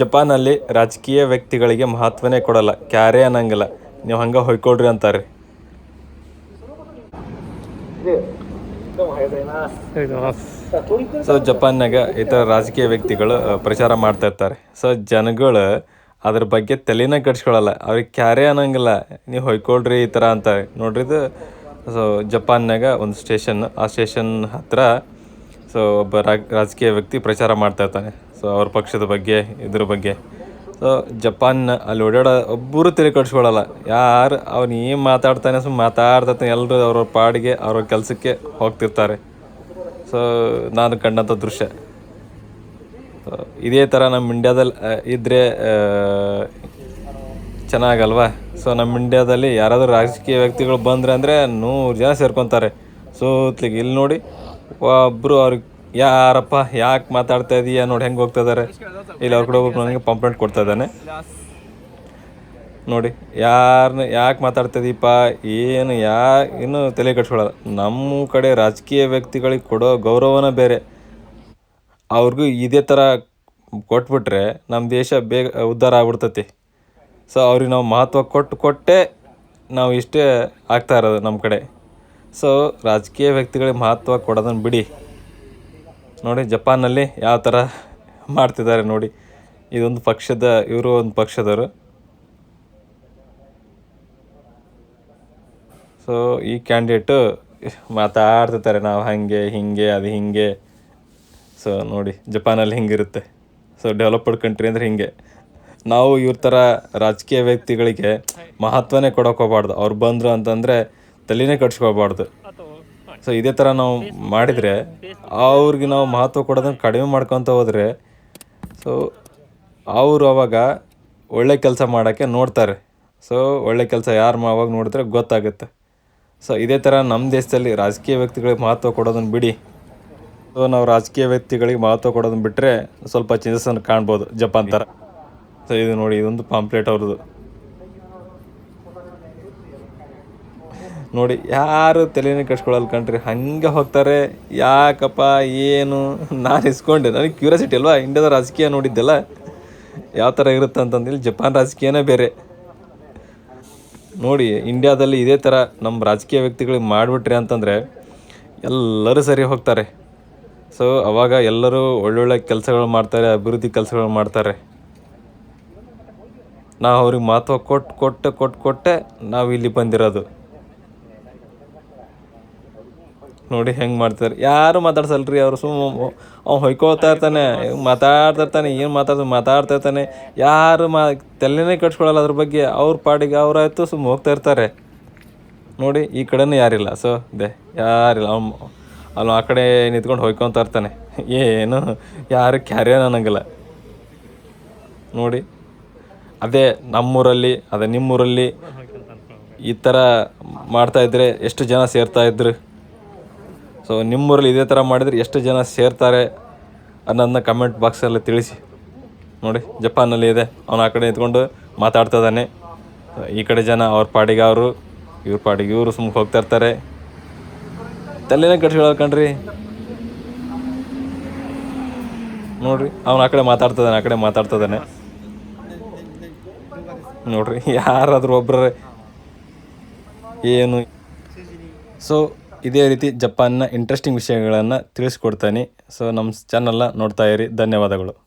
ಜಪಾನಲ್ಲಿ ರಾಜಕೀಯ ವ್ಯಕ್ತಿಗಳಿಗೆ ಮಹತ್ವನೇ ಕೊಡಲ್ಲ, ಕ್ಯಾರೇ ಅನ್ನಂಗಿಲ್ಲ. ನೀವು ಹಂಗೆ ಹೊಯ್ಕೊಳ್ರಿ ಅಂತಾರೆ. ಸೊ ಜಪಾನ್ನಾಗ ಈ ಥರ ರಾಜಕೀಯ ವ್ಯಕ್ತಿಗಳು ಪ್ರಚಾರ ಮಾಡ್ತಾ ಇರ್ತಾರೆ. ಸೊ, ಜನಗಳು ಅದ್ರ ಬಗ್ಗೆ ತಲೆನ ಕಟ್ಸ್ಕೊಳ್ಳಲ್ಲ ಅವ್ರಿಗೆ ಕ್ಯಾರೆ ಅನ್ನಂಗಿಲ್ಲ, ನೀವು ಹೊಯ್ಕೊಳ್ರಿ ಈ ಥರ ಅಂತಾರೆ. ನೋಡ್ರಿದು ಸೊ ಜಪಾನ್ನಾಗ ಒಂದು ಸ್ಟೇಷನ್, ಆ ಸ್ಟೇಷನ್ ಹತ್ತಿರ ಸೊ, ಒಬ್ಬ ರಾಜಕೀಯ ವ್ಯಕ್ತಿ ಪ್ರಚಾರ ಮಾಡ್ತಾ ಇರ್ತಾನೆ. ಸೊ ಅವ್ರ ಪಕ್ಷದ ಬಗ್ಗೆ, ಇದ್ರ ಬಗ್ಗೆ. ಸೊ ಜಪಾನ್ ಅಲ್ಲಿ ಓಡಾಡೋ ಒಬ್ಬರು ತಲೆ ಕಟ್ಸ್ಕೊಳಲ್ಲ ಯಾರು, ಅವ್ನು ಏನು ಮಾತಾಡ್ತಾನೆ ಸುಮ್ಮನೆ ಮಾತಾಡ್ತಾನೆ ಎಲ್ಲರೂ ಅವ್ರ ಪಾಡಿಗೆ, ಅವ್ರ ಕೆಲಸಕ್ಕೆ ಹೋಗ್ತಿರ್ತಾರೆ. ಸೊ ನಾನು ಕಂಡಂಥ ದೃಶ್ಯ. ಇದೇ ಥರ ನಮ್ಮ ಇಂಡ್ಯಾದಲ್ಲಿ ಇದ್ದರೆ ಚೆನ್ನಾಗಲ್ವಾ? ಸೊ ನಮ್ಮ ಇಂಡ್ಯಾದಲ್ಲಿ ಯಾರಾದರೂ ರಾಜಕೀಯ ವ್ಯಕ್ತಿಗಳು ಬಂದರೆ ಅಂದರೆ ನೂರು ಜನ ಸೇರ್ಕೊತಾರೆ. ಸೋತ್ಲಿಗೆ ಇಲ್ಲಿ ನೋಡಿ ಒಬ್ಬರು ಅವ್ರಿಗೆ ಯಾರಪ್ಪ ಯಾಕೆ ಮಾತಾಡ್ತಾ ಇದೀಯ? ನೋಡಿ ಹೆಂಗೆ ಹೋಗ್ತಾ ಇದ್ದಾರೆ ಇಲ್ಲಿ ಅವ್ರ ಕೂಡ ಒಬ್ಬರು ನನಗೆ ಪಂಪ್ಲೆಂಟ್ ಕೊಡ್ತಾ ಇದ್ದಾನೆ. ನೋಡಿ ಯಾರನ್ನ ಯಾಕೆ ಮಾತಾಡ್ತಿದೀಪ ಏನು ಯಾ ಇನ್ನು ತಲೆ ಕೆಡ್ಸ್ಕೊಳಲ್ಲ. ನಮ್ಮ ಕಡೆ ರಾಜಕೀಯ ವ್ಯಕ್ತಿಗಳಿಗೆ ಕೊಡೋ ಗೌರವನ ಬೇರೆ. ಅವ್ರಿಗೂ ಇದೇ ಥರ ಕೊಟ್ಬಿಟ್ರೆ ನಮ್ಮ ದೇಶ ಬೇಗ ಉದ್ಧಾರ ಆಗ್ಬಿಡ್ತತಿ. ಸೊ ಅವ್ರಿಗೆ ನಾವು ಮಹತ್ವ ಕೊಟ್ಟು ಕೊಟ್ಟೆ ನಾವು ಇಷ್ಟೇ ಆಗ್ತಾ ಇರೋದು ನಮ್ಮ ಕಡೆ. ಸೊ ರಾಜಕೀಯ ವ್ಯಕ್ತಿಗಳಿಗೆ ಮಹತ್ವ ಕೊಡೋದನ್ನು ಬಿಡಿ. ನೋಡಿ ಜಪಾನಲ್ಲಿ ಯಾವ ಥರ ಮಾಡ್ತಿದ್ದಾರೆ ನೋಡಿ. ಇದೊಂದು ಪಕ್ಷದ, ಇವರು ಒಂದು ಪಕ್ಷದವರು. ಸೊ ಈ ಕ್ಯಾಂಡಿಡೇಟು ಮಾತಾಡ್ತಿರ್ತಾರೆ ನಾವು ಹಾಗೆ, ಹೀಗೆ, ಅದು ಹೀಗೆ. ಸೊ ನೋಡಿ, ಜಪಾನಲ್ಲಿ ಹಿಂಗಿರುತ್ತೆ. ಸೊ ಡೆವಲಪ್ಡ್ ಕಂಟ್ರಿ ಅಂದರೆ ಹಿಂಗೆ. ನಾವು ಇವ್ರ ಥರ ರಾಜಕೀಯ ವ್ಯಕ್ತಿಗಳಿಗೆ ಮಹತ್ವನೇ ಕೊಡೋಕೆ ಹೋಗ್ಬಾರ್ದು. ಅವ್ರು ಬಂದರು ಅಂತಂದರೆ ತಲೆನೇ ಕಟ್ಸ್ಕೋಬಾರ್ದು ಸೊ ಇದೇ ಥರ ನಾವು ಮಾಡಿದರೆ ಅವ್ರಿಗೆ ನಾವು ಮಹತ್ವ ಕೊಡೋದನ್ನು ಕಡಿಮೆ ಮಾಡ್ಕೊತ ಹೋದರೆ ಸೊ ಅವರು ಅವಾಗ ಒಳ್ಳೆ ಕೆಲಸ ಮಾಡೋಕ್ಕೆ ನೋಡ್ತಾರೆ. ಸೊ ಒಳ್ಳೆ ಕೆಲಸ ಯಾರು ಅವಾಗ ನೋಡಿದ್ರೆ ಗೊತ್ತಾಗುತ್ತೆ. ಸೊ ಇದೇ ಥರ ನಮ್ಮ ದೇಶದಲ್ಲಿ ರಾಜಕೀಯ ವ್ಯಕ್ತಿಗಳಿಗೆ ಮಹತ್ವ ಕೊಡೋದನ್ನು ಬಿಡಿ. ಸೊ ನಾವು ರಾಜಕೀಯ ವ್ಯಕ್ತಿಗಳಿಗೆ ಮಹತ್ವ ಕೊಡೋದನ್ನು ಬಿಟ್ಟರೆ ಸ್ವಲ್ಪ ಚೇಂಜಸನ್ನು ಕಾಣ್ಬೋದು ಜಪಾನ್ ಥರ ಸೊ ಇದು ನೋಡಿ ಇದೊಂದು ಪಾಂಪ್ಲೇಟ್ ಅವ್ರದ್ದು. ನೋಡಿ, ಯಾರು ತಲೆನೇ ಕಟ್ಸ್ಕೊಳಲ್ಲ ಕಣ್ರಿ. ಹಂಗೆ ಹೋಗ್ತಾರೆ. ಯಾಕಪ್ಪ, ಏನು? ನಾನು ಇಸ್ಕೊಂಡೆ. ನನಗೆ ಕ್ಯೂರಿಯಾಸಿಟಿ ಅಲ್ವಾ? ಇಂಡಿಯಾದ ರಾಜಕೀಯ ನೋಡಿದ್ದೆಲ್ಲ ಯಾವ ಥರ ಇರುತ್ತೆ ಅಂತಂದಿಲ್ಲ ಜಪಾನ್ ರಾಜಕೀಯನೇ ಬೇರೆ. ನೋಡಿ, ಇಂಡಿಯಾದಲ್ಲಿ ಇದೇ ಥರ ನಮ್ಮ ರಾಜಕೀಯ ವ್ಯಕ್ತಿಗಳಿಗೆ ಮಾಡಿಬಿಟ್ರಿ ಅಂತಂದರೆ ಎಲ್ಲರೂ ಸರಿ ಹೋಗ್ತಾರೆ. ಸೊ ಅವಾಗ ಎಲ್ಲರೂ ಒಳ್ಳೊಳ್ಳೆ ಕೆಲಸಗಳು ಮಾಡ್ತಾರೆ, ಅಭಿವೃದ್ಧಿ ಕೆಲಸಗಳು ಮಾಡ್ತಾರೆ. ನಾವು ಅವ್ರಿಗೆ ಮಹತ್ವ ಕೊಟ್ಟು ಕೊಟ್ಟು ಕೊಟ್ಟು ಕೊಟ್ಟೆ ನಾವು ಇಲ್ಲಿ ಬಂದಿರೋದು. ನೋಡಿ ಹೆಂಗೆ ಮಾಡ್ತಾರೆ ಯಾರು ಮಾತಾಡ್ಸಲ್ರಿ ಅವರು? ಸುಮ್ಮ ಅವ್ನು ಹೊಯ್ಕೋತಾ ಇರ್ತಾನೆ ಮಾತಾಡ್ತಾ ಇರ್ತಾನೆ, ಏನು ಮಾತಾಡ್ ಮಾತಾಡ್ತಾ ಇರ್ತಾನೆ. ಯಾರು ಮಾ ತಲೆನೇ ಕಟ್ಸ್ಕೊಳಲ್ಲ ಅದ್ರ ಬಗ್ಗೆ. ಅವ್ರ ಪಾಡಿಗೆ ಅವರಾಯ್ತು ಸುಮ್ಮ ಹೋಗ್ತಾ ಇರ್ತಾರೆ. ನೋಡಿ, ಈ ಕಡೆನೂ ಯಾರಿಲ್ಲ. ಸೊ ದೇ ಯಾರಿಲ್ಲ. ಅವ್ನು ಅಲ್ಲ ಆ ಕಡೆ ನಿಂತ್ಕೊಂಡು ಹೊಯ್ಕೊತಾ ಇರ್ತಾನೆ. ಏನು? ಯಾರು ಕ್ಯಾರಿಯರ್ ಅನ್ನಂಗಿಲ್ಲ. ನೋಡಿ. ಅದೇ ನಮ್ಮೂರಲ್ಲಿ, ಅದೇ ನಿಮ್ಮೂರಲ್ಲಿ ಈ ಥರ ಮಾಡ್ತಾಯಿದ್ರೆ ಎಷ್ಟು ಜನ ಸೇರ್ತಾ ಇದ್ರು? ಸೊ ನಿಮ್ಮೂರಲ್ಲಿ ಇದೇ ಥರ ಮಾಡಿದರೆ ಎಷ್ಟು ಜನ ಸೇರ್ತಾರೆ ಅನ್ನೋದನ್ನ ಕಮೆಂಟ್ ಬಾಕ್ಸಲ್ಲಿ ತಿಳಿಸಿ. ನೋಡಿ ಜಪಾನಲ್ಲಿ ಇದೆ. ಅವನು ಆ ಕಡೆ ನಿಂತ್ಕೊಂಡು ಮಾತಾಡ್ತಾ ಇದ್ದಾನೆ. ಈ ಕಡೆ ಜನ ಅವ್ರ ಪಾಡಿಗೆ ಅವರು, ಇವ್ರ ಪಾಡಿಗೆ ಇವರು ಸುಮ್ನೆ ಹೋಗ್ತಾ ಇರ್ತಾರೆ. ತಲೆನೇ ಕಟ್ಸ್ಕೊಳ್ಳೋದು ಕಣ್ರಿ. ನೋಡ್ರಿ, ಅವನು ಆ ಕಡೆ ಮಾತಾಡ್ತಾ ಇದ್ದಾನೆ, ಆ ಕಡೆ ಮಾತಾಡ್ತಾ ಇದ್ದಾನೆ. ನೋಡ್ರಿ, ಯಾರಾದರೂ ಒಬ್ಬರೇ ಏನು ಸೊ ಇದೇ ರೀತಿ ಜಪಾನ್ನ ಇಂಟ್ರೆಸ್ಟಿಂಗ್ ವಿಷಯಗಳನ್ನು ತಿಳಿಸ್ಕೊಡ್ತಾನೆ. ಸೊ ನಮ್ಮ ಚಾನಲ್ನ ನೋಡ್ತಾ ಇರಿ. ಧನ್ಯವಾದಗಳು.